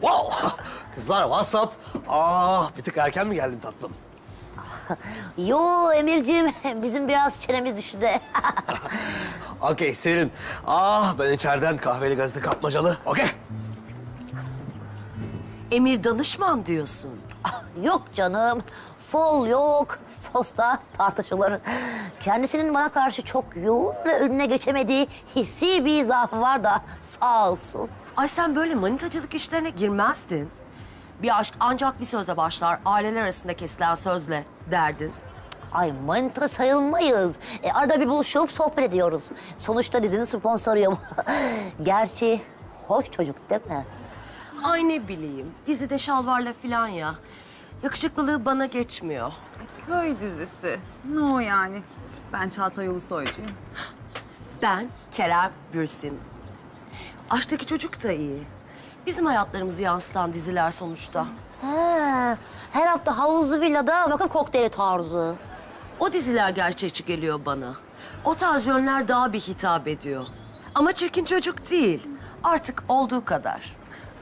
Wow! Kızlar WhatsApp. Ah bir tık erken mi geldim tatlım? Yo Emir'ciğim bizim biraz çenemiz düştü de. Okey Serin. Ah ben içeriden kahveli gazete kapmacalı. Okey. Emir danışman diyorsun. yok canım. Fol yok. Fosta tartışılır. Kendisinin bana karşı çok yoğun ve önüne geçemediği hissi bir zaafı var da sağ olsun. Ay sen böyle manitacılık işlerine girmezdin. Bir aşk ancak bir sözle başlar, aileler arasında kesilen sözle derdin. Ay manita sayılmayız. E, arada bir buluşup sohbet ediyoruz. Sonuçta dizinin sponsoruyum. Gerçi hoş çocuk değil mi? Ay ne bileyim, dizide şalvarla filan ya. Yakışıklılığı bana geçmiyor. Köy dizisi. Ne o yani? Ben Çağatay Ulusoy'cuyum. Ben Kerem Bürsin. Aşktaki çocuk da iyi. Bizim hayatlarımızı yansıtan diziler sonuçta. He, her hafta havuzlu villada vakıf kokteyli tarzı. O diziler gerçekçi geliyor bana. O tarz yönler daha bir hitap ediyor. Ama çirkin çocuk değil. Artık olduğu kadar.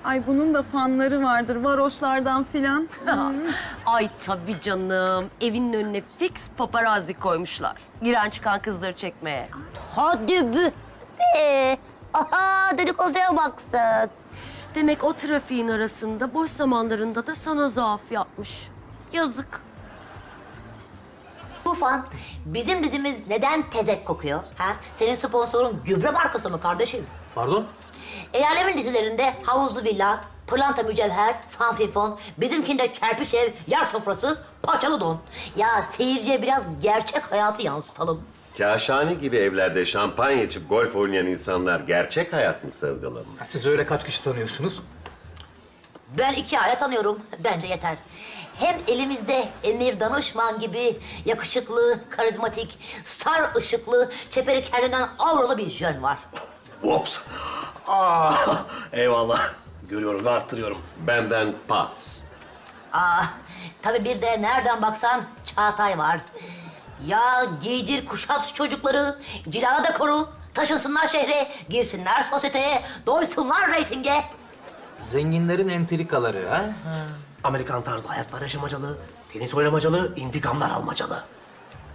Ay bunun da fanları vardır. Varoşlardan filan. Ay tabii canım. Evinin önüne fix paparazzi koymuşlar. Giren çıkan kızları çekmeye. Hadi be. be. Aha dedikoduya baksın. Demek o trafiğin arasında boş zamanlarında da sana zaaf yapmış. Yazık. Tufan, bizim dizimiz neden tezek kokuyor? Ha? Senin sponsorun gübre markası mı kardeşim? Pardon? El alemin dizilerinde havuzlu villa, pırlanta mücevher, fanfifon, bizimkinde kerpiç ev, yer sofrası, paçalı don. Ya seyirciye biraz gerçek hayatı yansıtalım. Kaşhane gibi evlerde şampanya içip golf oynayan insanlar gerçek hayat mı sevgilim? Siz öyle kaç kişi tanıyorsunuz? Ben iki aile tanıyorum. Bence yeter. Hem elimizde Emir Danışman gibi yakışıklı, karizmatik, star ışıklı, çeperi kendinden avralı bir jön var. Whoops. Ah eyvallah. Görüyorum ve arttırıyorum. Benden pas. Aa, tabii bir de nereden baksan Çağatay var. Ya giydir kuşat şu çocukları, cilala da koru, taşınsınlar şehre, girsinler sosyeteye, doysunlar reytinge. Zenginlerin entrikaları ha? Amerikan tarzı hayatlar yaşamacalı, tenis oynamacalı, intikamlar almacalı.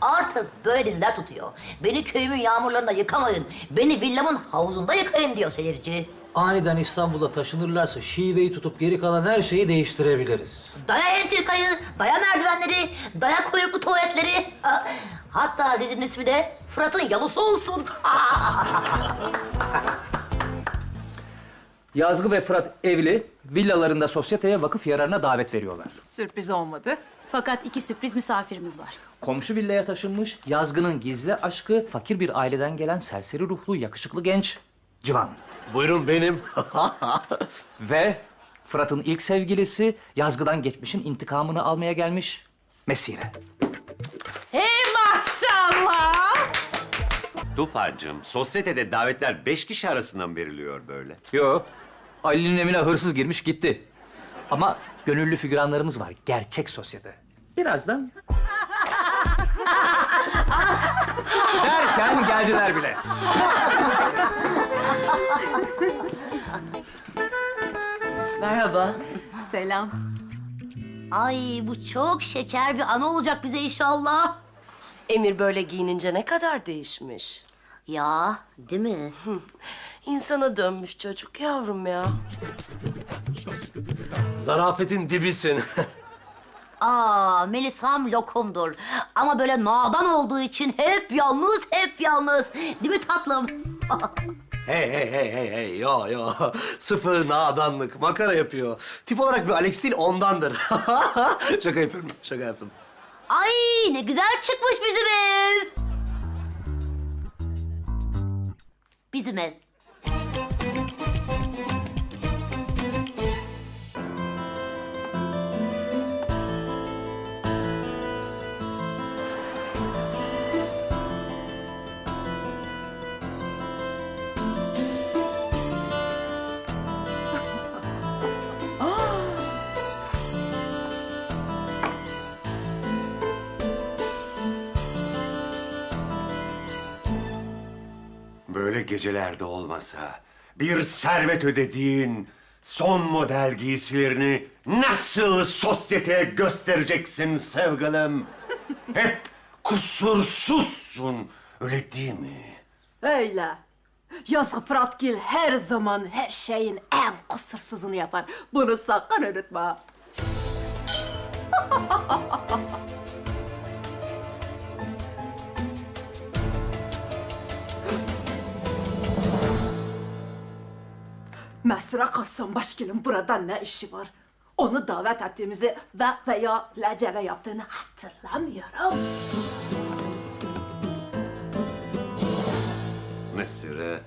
Artık böyle diziler tutuyor. Beni köyümün yağmurlarında yıkamayın, beni villamın havuzunda yıkayın diyor seyirci. Aniden İstanbul'a taşınırlarsa şiveyi tutup geri kalan her şeyi değiştirebiliriz. Daya entrikayı, daya merdivenleri, daya kuyruklu tuvaletleri. Hatta dizinin ismi de Fırat'ın yalısı olsun. Yazgı ve Fırat evli, villalarında sosyeteye vakıf yararına davet veriyorlar. Sürpriz olmadı. Fakat iki sürpriz misafirimiz var. Komşu villaya taşınmış, Yazgı'nın gizli aşkı, fakir bir aileden gelen serseri ruhlu, yakışıklı genç Civan. Buyurun benim. Ve Fırat'ın ilk sevgilisi, Yazgı'dan geçmişin intikamını almaya gelmiş Mesire. Hey maşallah! Tufancığım, sosyetede davetler beş kişi arasından veriliyor böyle. Yo, Ali'nin evine hırsız girmiş gitti. Ama gönüllü figüranlarımız var, gerçek sosyete. Birazdan... Derken geldiler bile. Merhaba. Selam. Ay bu çok şeker bir ana olacak bize inşallah. Emir böyle giyinince ne kadar değişmiş. Ya değil mi? İnsana dönmüş çocuk yavrum ya. Zarafetin dibisin. Aa Melisa'm lokumdur. Ama böyle nadan olduğu için hep yalnız, hep yalnız. Değil mi tatlım? hey hey hey hey hey yo yo. Sıfır nadanlık makara yapıyor. Tip olarak bir Alex değil ondandır. şaka yapıyorum şaka yaptım. Ay ne güzel çıkmış bizim ev. Bizim ev. Gecelerde olmasa bir servet ödediğin son model giysilerini nasıl sosyeteye göstereceksin sevgilim? Hep kusursuzsun, öyle değil mi? Öyle. Yazgı Fıratgil her zaman her şeyin en kusursuzunu yapar. Bunu sakın unutma. Mesra Kasım Başgil'in burada ne işi var? Onu davet ettiğimizi ve veya leceve yaptığını hatırlamıyorum. Mısır'ı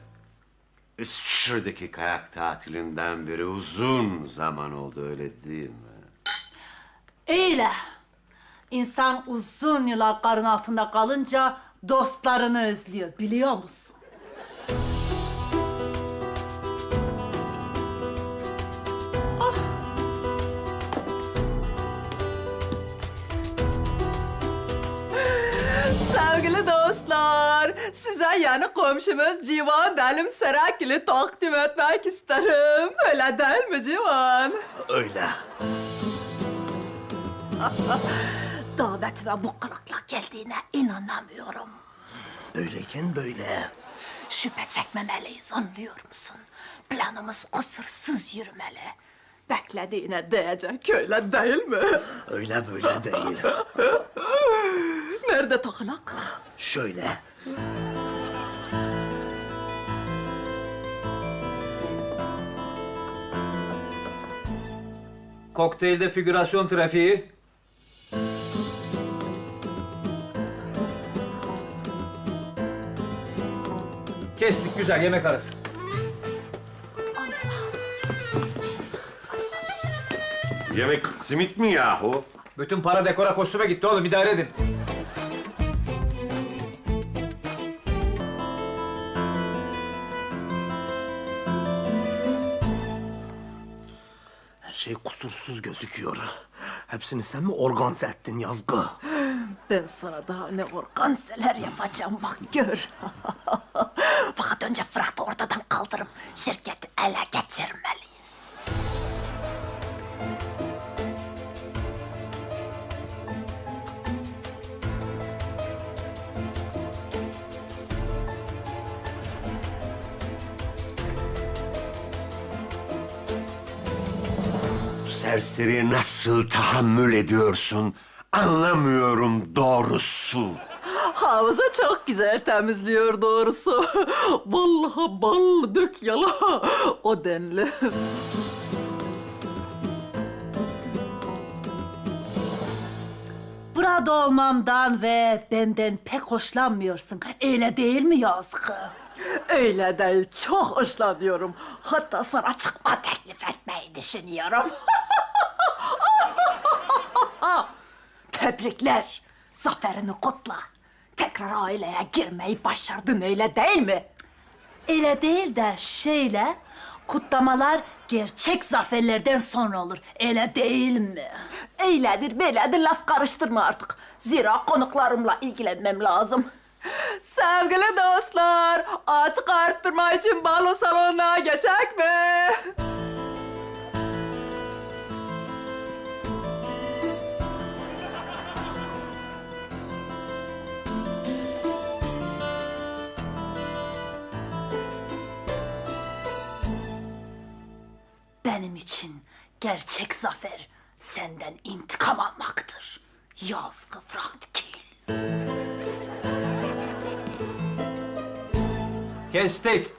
Üsküdar'daki kayak tatilinden beri uzun zaman oldu öyle değil mi? Öyle. İnsan uzun yıllar karın altında kalınca dostlarını özlüyor biliyor musun? Size yeni komşumuz Civan Delim Serakil'i takdim etmek isterim. Öyle değil mi Civan? Öyle. davet ve bu kılıkla geldiğine inanamıyorum. Öyleyken böyle. Şüphe çekmemeliyiz anlıyor musun? Planımız kusursuz yürümeli. Beklediğine değecek öyle değil mi? Öyle böyle değil. Nerede takılak? Şöyle. Kokteylde figürasyon trafiği. Kestik güzel yemek arası. Yemek simit mi yahu? Bütün para dekora kostüme gitti oğlum idare edin. Şey kusursuz gözüküyor. Hepsini sen mi organize ettin yazgı? Ben sana daha ne organseler yapacağım bak gör. Fakat önce Fırat'ı ortadan kaldırıp şirketi ele geçirmeliyiz. Serseriye nasıl tahammül ediyorsun? Anlamıyorum doğrusu. Havuzu çok güzel temizliyor doğrusu. Vallahi bal dök yala o denli. Burada olmamdan ve benden pek hoşlanmıyorsun. Öyle değil mi Yazgı? Öyle değil, çok hoşlanıyorum. Hatta sana çıkma teklif etmeyi düşünüyorum. Tebrikler. Zaferini kutla. Tekrar aileye girmeyi başardın öyle değil mi? Öyle değil de şeyle kutlamalar gerçek zaferlerden sonra olur. Öyle değil mi? Öyledir böyledir laf karıştırma artık. Zira konuklarımla ilgilenmem lazım. Sevgili dostlar, açık arttırma için balo salonuna geçecek mi? Benim için gerçek zafer senden intikam almaktır. Yazgı Fıratkil. Kestik.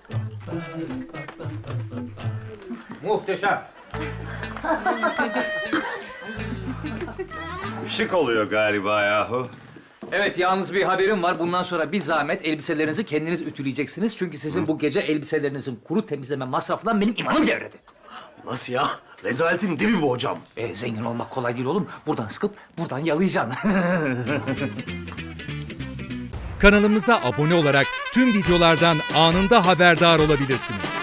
Muhteşem. Şık oluyor galiba yahu. Evet yalnız bir haberim var. Bundan sonra bir zahmet elbiselerinizi kendiniz ütüleyeceksiniz. Çünkü sizin bu gece elbiselerinizin kuru temizleme masrafından benim imamım devredi. Nasıl ya? Rezaletin dibi bu hocam. E, zengin olmak kolay değil oğlum. Buradan sıkıp buradan yalayacaksın. Kanalımıza abone olarak tüm videolardan anında haberdar olabilirsiniz.